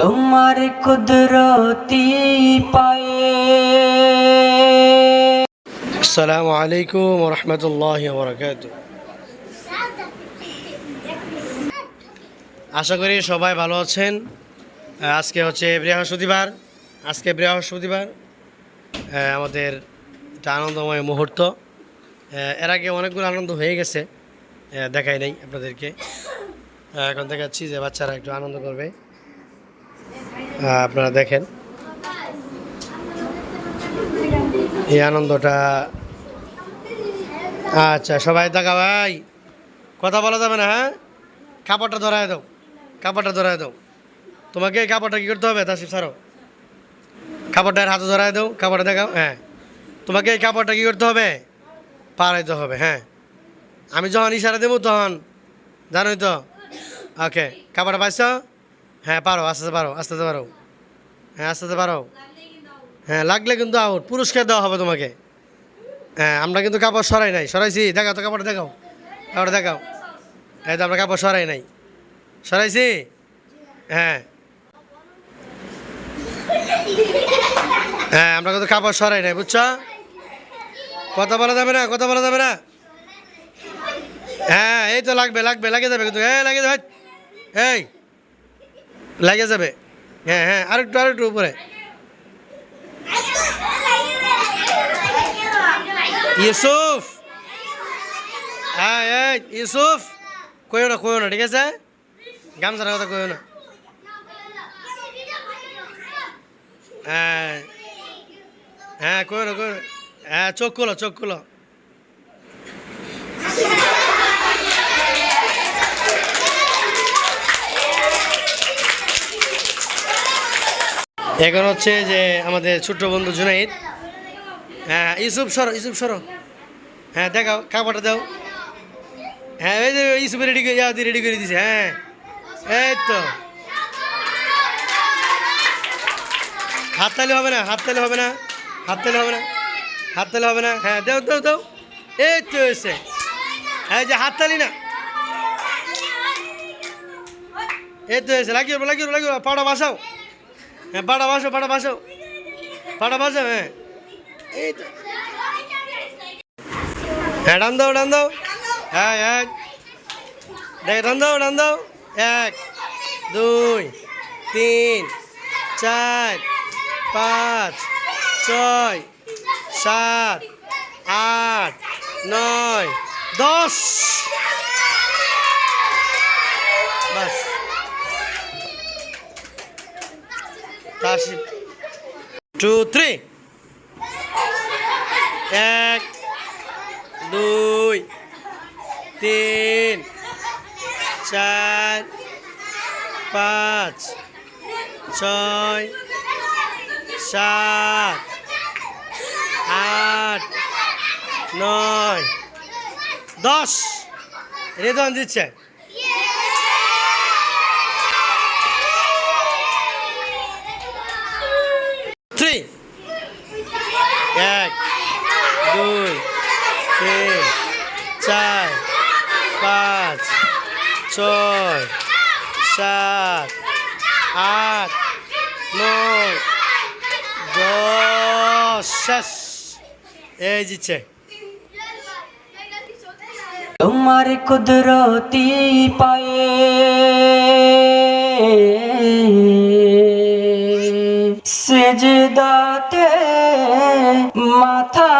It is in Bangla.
তোমার কুদরতি পায়ে। আসসালামু আলাইকুম রহমতুল্লাহ বরকাত আশা করি সবাই ভালো আছেন। আজকে হচ্ছে বৃহস্পতিবার। আজকে বৃহস্পতিবার আমাদের একটা আনন্দময় মুহূর্ত। এর আগে অনেকগুলো আনন্দ হয়ে গেছে। দেখাই নাই আপনাদেরকে। এখন দেখাচ্ছি যে বাচ্চারা একটু আনন্দ করবে। আপনারা দেখেন। এই আনন্দটা। আচ্ছা সবাই দেখা ভাই। কথা বলা যাবে না হ্যাঁ? কাপড়টা ধরায় দাও। কাপড়টা ধরায় দাও। তোমাকে এই কাপড়টা কী করতে হবে, তাসিফ সারো কাপড়টার হাতে ধরায় দাও, কাপড়টা দেখাও হ্যাঁ। তোমাকে এই কাপড়টা কী করতে হবে? পাড়াইতে হবে হ্যাঁ। আমি যখন ইশারা দেবো তখন, জানোই তো। ওকে কাপড়টা পাইছ হ্যাঁ পারো, আস্তে আস্তে পারো, আস্তে আস্তে পারো। হ্যাঁ আস্তে আস্তে পারো। হ্যাঁ লাগলে কিন্তু আউট পুরস্কার দেওয়া হবে তোমাকে। হ্যাঁ আমরা কিন্তু কাপড় সরাই নাই। সরাইছি, দেখাও তো কাপড় দেখাও। কাপড়টা দেখাও। এই তো আমরা কাপড় সরাই নাই। সরাইছি? হ্যাঁ। হ্যাঁ আমরা কিন্তু কাপড় সরাই নাই, বুঝছ? কথা বলা যাবে না, কথা বলা যাবে না। হ্যাঁ এই তো লাগবে লাগবে লাগে যাবে কিন্তু। হ্যাঁ লাগে যাবে এই লাগে যাবে। হ্যাঁ হ্যাঁ আরেকটু আরেকটু উপরে। ইউসুফ! হ্যাঁ এই, ইউসুফ! কইও না কইও না, ঠিক আছে? গামছার কথা কইও না। হ্যাঁ হ্যাঁ কইও না, কইও হ্যাঁ চোখ খুলো চোখ খুলো। এখন হচ্ছে যে আমাদের ছোট্ট বন্ধু জুনাইদ। হ্যাঁ ইউসুফ সরো ইউসুফ সরো। হ্যাঁ দেখাও, কাপড়টা দাও। হ্যাঁ ওই যে ইউসুফ রেডি করে যাও রেডি করে দিছে হ্যাঁ। এই তো। হাত তালে হবে না হাত তালে হবে না হাত তালে হবে না হাত তালে হবে না। হ্যাঁ দাও দাও দাও। এই তো এসে হ্যাঁ যে হাত তালি না। এই তো এসে লাগিয়ে লাগিয়ে লাগিয়ে পাড়া বাসাও। হ্যাঁ পাড়া বাসো পাড়া বাসো। পাড়া বাসো হ্যাঁ এই তো হ্যাঁ ডান দাও। দাও হ্যাঁ এক। দেখ ডান দাও। এক, দুই, তিন, চার, পাঁচ, ছয়, সাত, আট, নয়, দশ। কাশি টু থ্রি এক, দুই, তিন, চার, পাঁচ, ছয়, সাত, আট, নয়, দশ। রেদন দিচ্ছে থ্রি এক দুই, তিন, চার, পাঁচ, ছয়, সাত, আট, নয়, দশ এই জিচ্ছে তোমার কুদরতি পায়ে সেজদাতে মাথা